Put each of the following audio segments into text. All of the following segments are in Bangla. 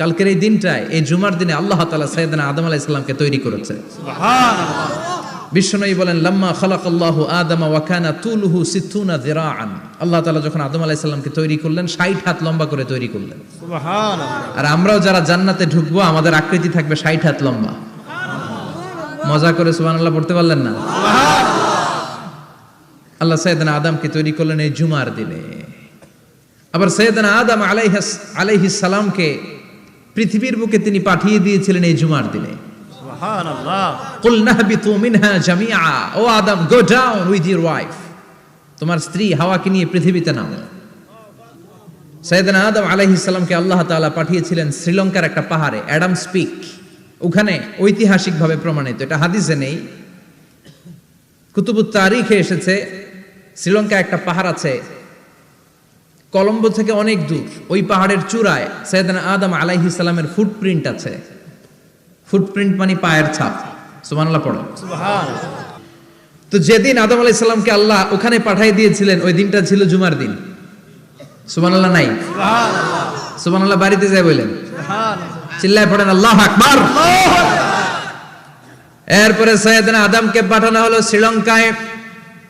কালকের এই দিনটায় এই জুমার দিনে আল্লাহ তালা সৈয়দনা আদম আলাহ ইসলামকে তৈরি করেছে। বিশ্বনয়ী বলেন লাম্মা খালাক আল্লাহ আদম ওয়াকানা তুলহু সিথুনা দিরাআন আল্লাহ তাআলা যখন আদম আলাইহিস সালামকে তৈরি করলেন 60 হাত লম্বা করে তৈরি করলেন। আর আমরাও যারা জান্নাতে ঢুকবো আমাদের আকৃতি থাকবে 60 হাত লম্বা। মজা করে সুবহানাল্লাহ পড়তে পারলেন না? আল্লাহ সৈয়দনা আদমকে তৈরি করলেন এই জুমার দিনে। আবার সৈয়দনা আদম আলাইহিস আলাইহিস সালামকে পৃথিবীর বুকে তিনি পাঠিয়ে দিয়েছিলেন এই জুমার দিনে। কুল নাহবিতু ও Adam go down with your wife. তোমার স্ত্রী হাওয়াকে নিয়ে পৃথিবীতে নামো সৈয়দনা আদম আলাইহিস আল্লাহ তাআলা পাঠিয়েছিলেন শ্রীলঙ্কার একটা পাহাড়ে অ্যাডাম স্পিক ওখানে ঐতিহাসিকভাবে প্রমাণিত এটা হাদিসে নেই। কুতুবুত তারিখে এসেছে শ্রীলঙ্কা একটা পাহাড় আছে কলম্বো থেকে অনেক দূর ওই পাহাড়ের চূড়ায় সৈয়দনা আদম আলাইহিস সালামের ফুটপ্রিন্ট আছে। ফুটপ্রিন্ট মানে পায়ের ছাপ। সুবহানাল্লাহ পড়ো। তো যেদিন আদম আলাইহিস সালামকে আল্লাহ ওখানে পাঠিয়ে দিয়েছিলেন ওই দিনটা ছিল জুমার দিন। সুবহানাল্লাহ নাই? সুবহানাল্লাহ। বাড়িতে যায় বললেন চিল্লায় পড়েন আল্লাহ আকবার। এরপরে সৈয়দনা আদমকে পাঠানো হলো শ্রীলঙ্কায়।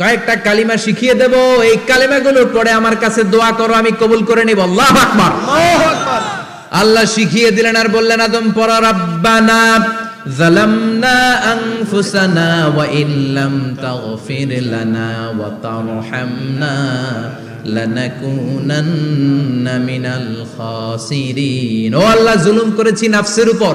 কয়েকটা কালিমা শিখিয়ে দেব। এই কালিমাগুলোর পরে আমার কাছে দোয়া করো আমি কবুল করে নিব। আল্লাহ আকবার। আল্লাহ শিখিয়ে দিলেন আর বললেন আদম পর রাব্বানা জালামনা আনফুসানা ওয়া ইল্লাম তাগফির লানা ওয়া তারহামনা লানাকুনান্না মিনাল খাসিরিন। ও আল্লাহ জুলুম করেছি নাফসের উপর।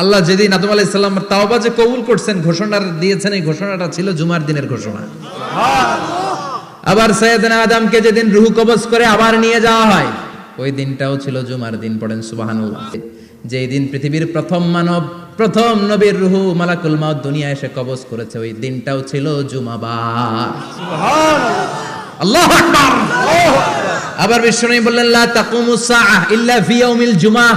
আল্লাহ যেদিন আদম আলাইহিস সালাম তাওবা যে কবুল করছেন ঘোষণা দিয়েছেন এই ঘোষণাটা ছিল জুমার দিনের ঘোষণা। আবার সৈয়দনা আদমকে যেদিন রুহু কবজ করে আবার নিয়ে যাওয়া হয় ওই দিনটাও ছিল জুমার দিন পড়েন সুবহানাল্লাহ। যেই দিন পৃথিবীর প্রথম মানব প্রথম নবীর রুহু মালাকুল মাউত দুনিয়া এসে কবজ করেছে ওই দিনটাও ছিল জুমাবার। আল্লাহু আবার বিষ্ণু বললেন লা তাকুমু সাআহ ইল্লা ফি ইয়াউমিল জুমআহ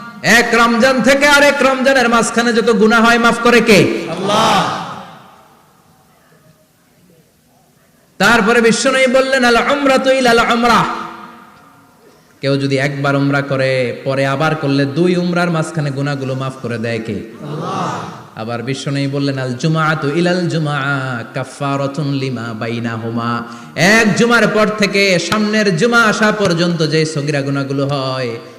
এক রমজান থেকে আরেক রমজানের মাঝখানে যত গুনাহ হয় মাফ করে কে? আল্লাহ। তারপরে বিশ্বনবী বললেন আল আল কেউ যদি একবার উমরা করে পরে আবার করলে দুই উমরার মাঝখানে গুনাহগুলো মাফ করে দেয় কে? আবার বিশ্ব নেই বললেন আল জুমা জুমাআতু ইলাল জুমা কাফারাতুন লিমা বাইনাহুমা। এক জুমার পর থেকে সামনের জুমা আসা পর্যন্ত যে সগিরা গুনাহগুলো হয়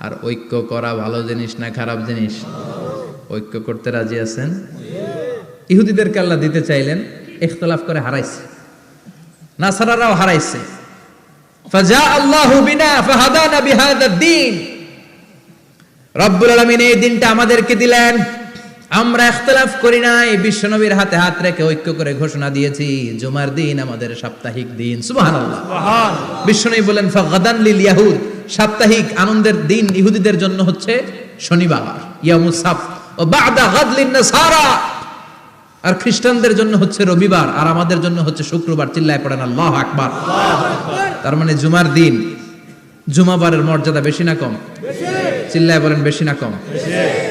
আর ঐক্য করা ভালো জিনিস না খারাপ জিনিস? ঐক্য করতে রাজি আছেন? ইহুদিদেরকে আল্লাহ দিতে চাইলেন, ইখতলাফ করে হারাইছে। নাসারারাও হারাইছে। ফাজা আল্লাহু বিনা ফাহাদানা বিহাদা দ্বীন রব্বুল আলামিন এই দিনটা আমাদেরকে দিলেন। আমরা ইখতলাফ করি নাই বিশ্বনবীর হাতে হাত রেখে ঐক্য করে ঘোষণা দিয়েছি জুমার দিন আমাদের সাপ্তাহিক দিন। সুবহানাল্লাহ। বিশ্বনবী বলেন ফাগাদান লিল ইয়াহুদ। সাপ্তাহিক আনন্দের দিন ইহুদিদের জন্য হচ্ছে শনিবার ইয়ামুস সাবত। ও বাদা গাদলিন নাসারা। আর খ্রিস্টানদের জন্য হচ্ছে রবিবার আর আমাদের জন্য হচ্ছে শুক্রবার। চিল্লায় পড়েন আল্লাহ আকবার। তার মানে জুমার দিন জুমাবারের মর্যাদা বেশি না কম? চিল্লায় বলেন বেশি না কম?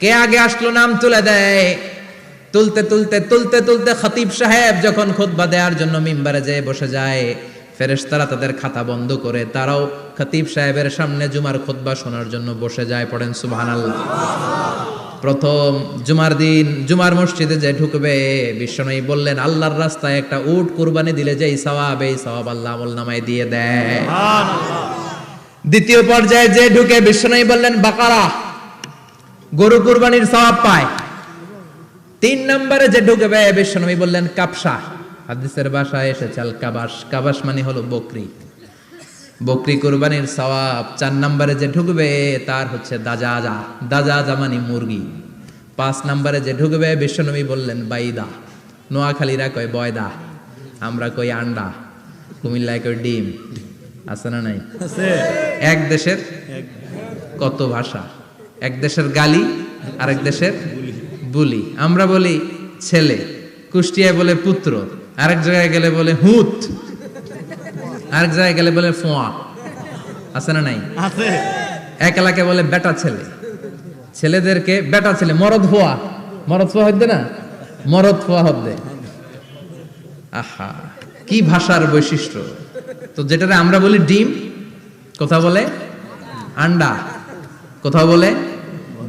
কে আগে আসলো নাম তুলে দেয়? তুলতে তুলতে তুলতে তুলতে খতিব সাহেব যখন খুতবা দেওয়ার জন্য মিম্বারে যেয়ে বসে যায় ফেরেশতারা তাদের খাতা বন্ধ করে তারাও খতিব সাহেবের সামনে জুমার খুতবা শোনার জন্য বসে যায় পড়েন সুবহানাল্লাহ। প্রথম জুমার দিন জুমার মসজিদে যে ঢুকবে বিশ্বনবী বললেন আল্লাহর রাস্তায় একটা উট কুরবানি দিলে যেই সওয়াব এই সওয়াব আল্লাহ আমল নামায় দিয়ে দেয়। দ্বিতীয় পর্যায়ে যে ঢুকে বিশ্বনবী বললেন বাকারা গরু কুরবানির সওয়াব পায়। তিন নম্বরে যে ঢুকবে বিশ্বনবী বললেন কাপসা। হাদিসের বাসায় এসেছে আল কাবাস কাবাস মানে হলো বকরি। বকরি কুরবানির সওয়াব চার নম্বরে যে ঢুকবে তার হচ্ছে দাজাজা। দাজাজা মানে মুরগি। পাঁচ নম্বরে যে ঢুকবে বিশ্বনবী বললেন বাইদা। নোয়াখালীরা কয় বয়দা আমরা কই আন্ডা। কুমিল্লায় কই ডিম। আছে না নাই? এক দেশের কত ভাষা? এক দেশের গালি আরেক দেশের বুলি। আমরা বলি ছেলে কুষ্টিয়ায় বলে পুত্র আরেক জায়গায় গেলে বলে হুত আরেক জায়গায় গেলে বলে ফোয়া। আছে না নাই? আছে। এক এলাকায় বলে বেটা ছেলে। ছেলেদেরকে বেটা ছেলে মরদ ফোয়া। মরদ ফোয়া হদ্দে না? মরদ ফোয়া হদ্দে আহা কি ভাষার বৈশিষ্ট্য? তো যেটাতে আমরা বলি ডিম কথা বলে আন্ডা কোথাও বলে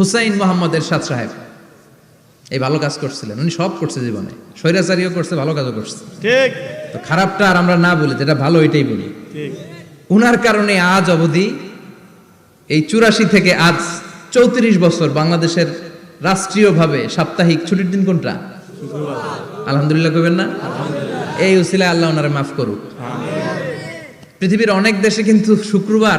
হুসাইন মোহাম্মদ এরশাদ সাহেব। এই ভালো কাজ করছিলেন। উনি সব করছে জীবনে। স্বৈরাচারীও করছে ভালো কাজও করছে। ঠিক। তো খারাপটা আর আমরা না বলি যেটা ভালো এটাই বলি। ঠিক। উনার কারণে আজ অবধি এই চুরাশি থেকে আজ চৌত্রিশ বছর বাংলাদেশের রাষ্ট্রীয়ভাবে সাপ্তাহিক ছুটির দিন কোনটা? আলহামদুলিল্লাহ কবেন না? এই উসিলায় আল্লাহ ওনারে মাফ করুক। পৃথিবীর অনেক দেশে কিন্তু শুক্রবার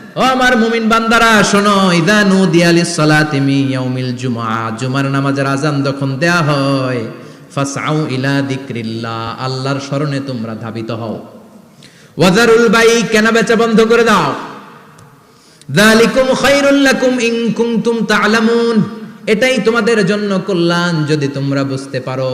ও আমার মুমিন বান্দারা, শোনো, ইদা সালাতি মি ইয়াউমিল জুমআ জুমার নামাজের আজান যখন দেয়া হয়, ফাসআউ ইলা আল্লাহর স্মরণে তোমরা ধাবিত হও। ওয়াজারুল বাই কেনা বেচা বন্ধ করে দাও। যালিকুম খায়রুল লাকুম ইন কুনতুম এটাই তোমাদের জন্য কল্যাণ যদি তোমরা বুঝতে পারো।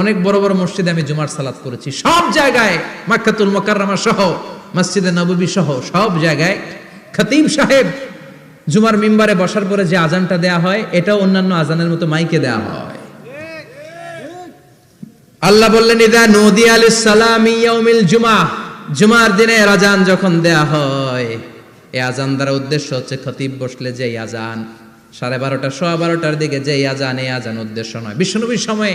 অনেক বড় বড় মসজিদে আমি জুমার সালাত করেছি। সব জায়গায় মাক্কাতুল মোকাররমা সহ, মসজিদে নববী সহ, সব জায়গায় খতিব সাহেব জুমার মিম্বারে বসার পরে যে আজানটা দেয়া হয় এটা অন্যান্য আজানের মতো মাইকে দেয়া হয়। আল্লাহ বললেন, ইদা নদী আলিস সালাম ইয়াউমিল জুমা। জুমার দিনে আজান যখন দেয়া হয় এই আজান দ্বারা উদ্দেশ্য হচ্ছে খতিব বসলে যে আজান, সাড়ে বারোটা, সোয়া বারোটার দিকে যে আজান এই আজান উদ্দেশ্য নয়। বিষ্ণুনবীর সময়ে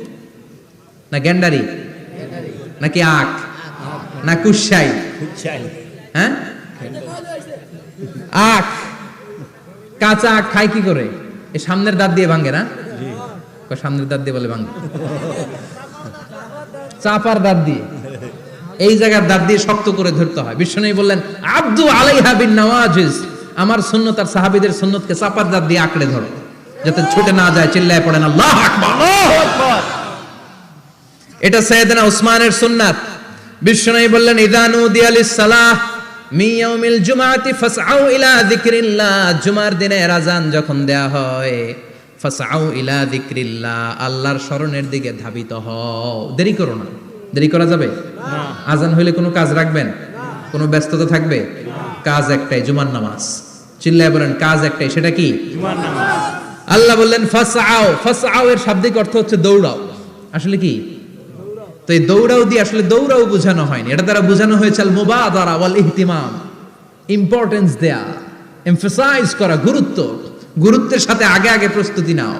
না গ্যান্ডারি নাকি আখ? না কুসাই হ্যাঁ? আখ। কাঁচা আখ খায় কি করে? এ সামনের দাঁত দিয়ে ভাঙে না? সামনের দাঁত দিয়ে বলে ভাঙে চাপার দাঁত দিয়ে। এই জায়গার দাঁত দিয়ে শক্ত করে ধরতে হয়। বিষ্ণু বললেন আব্দু আলাইহা বিন নওয়াজিজ। আমার সুন্নত আর সাহাবীদের সুন্নতকে চাপার দাঁত দিয়ে আঁকড়ে ধরো যাতে ছুটে না যায় চিল্লায় পড়েন আল্লাহ আকবার। এটা সৈয়দনা উসমানের সুন্নাত। বিশ্বনবী বললেন ইদানু দিয়ালিস সালাহ মি ইয়াউমিল জুমাতি ফাসআউ ইলা যিকরিল্লাহ। জুমার দিনে আজান যখন দেয়া হয় ফাসআউ ইলা যিকরিল্লাহ আল্লাহর স্মরণের দিকে ধাবিত হও। দেরি করো না। দেরি করা যাবে? না। আজান হইলে কোনো কাজ রাখবেন? কোনো ব্যস্ততা থাকবে? কাজ একটাই জুমার নামাজ। চিল্লায় বলেন কাজ একটাই সেটা কি? জুমার নামাজ। আল্লাহ বললেন ফাসআও ফাসআও এর শাব্দিক অর্থ হচ্ছে দৌড়াও। আসলে কি? এই দৌড়াও দিয়ে আসলে দৌড়াও বোঝানো হয়নি। এটা দ্বারা বোঝানো হয়েছে আল ওয়াল ইহতিমাম ইম্পর্টেন্স দেয়া এমফেসাইজ করা, গুরুত্ব। গুরুত্বের সাথে আগে আগে প্রস্তুতি নাও।